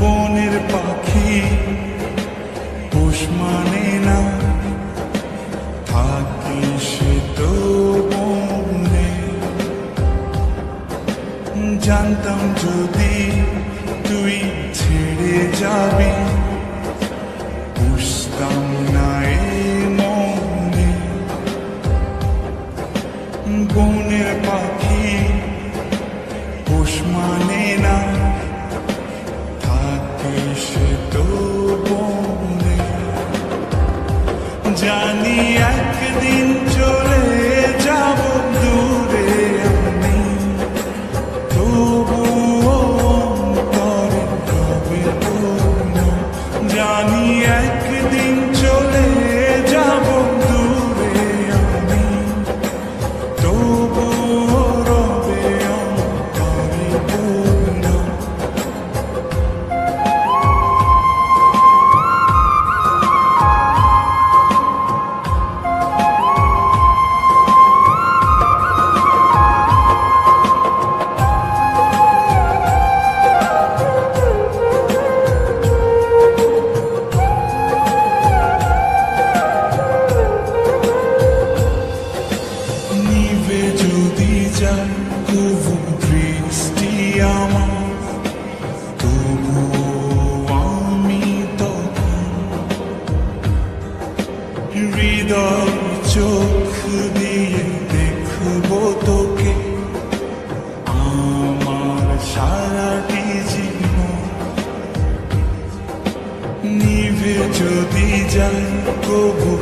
বনের পাখি পোষ মানে সে তো বনে জানতাম যদি তুই ছেড়ে যাবি বুঝতাম না বনের পাখি পোষ মানে না। থাকে সে তো বনে। জানি একদিন চোখ দিয়ে দেখব তোকে। আমার সারাটি জীবন নিভে যদি যাই তবু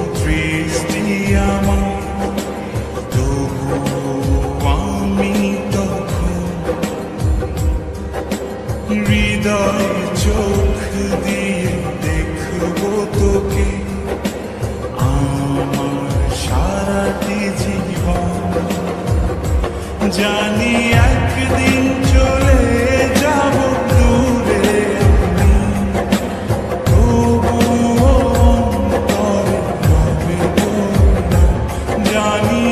জানি একদিন চলে যাব। জানি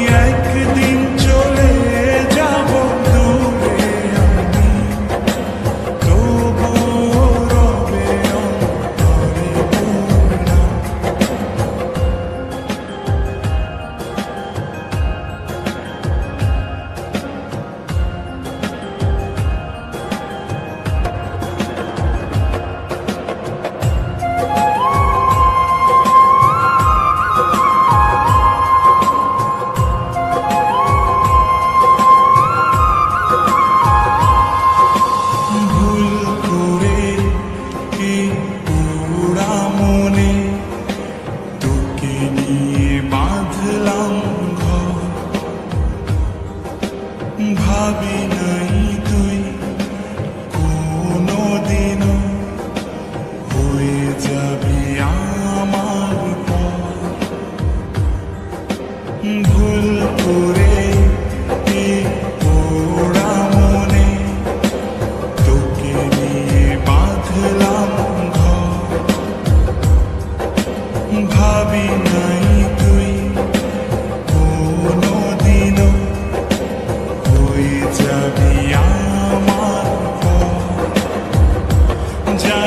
I'll be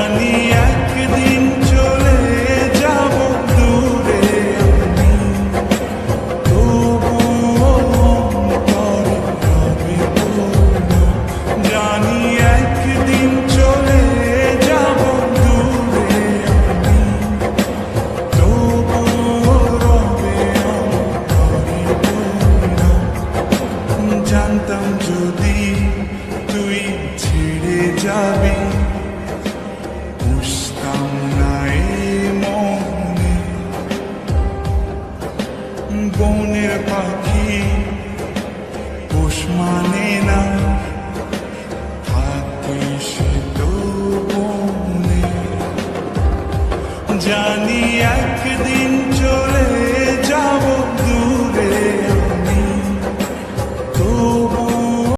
জানি একদিন চলে জানি একদিন চলে যাব আমি জানতাম যদি তুই ছেড়ে যাবি। পাখি পোষ মানে না। থাকবে সে জানি একদিন চলে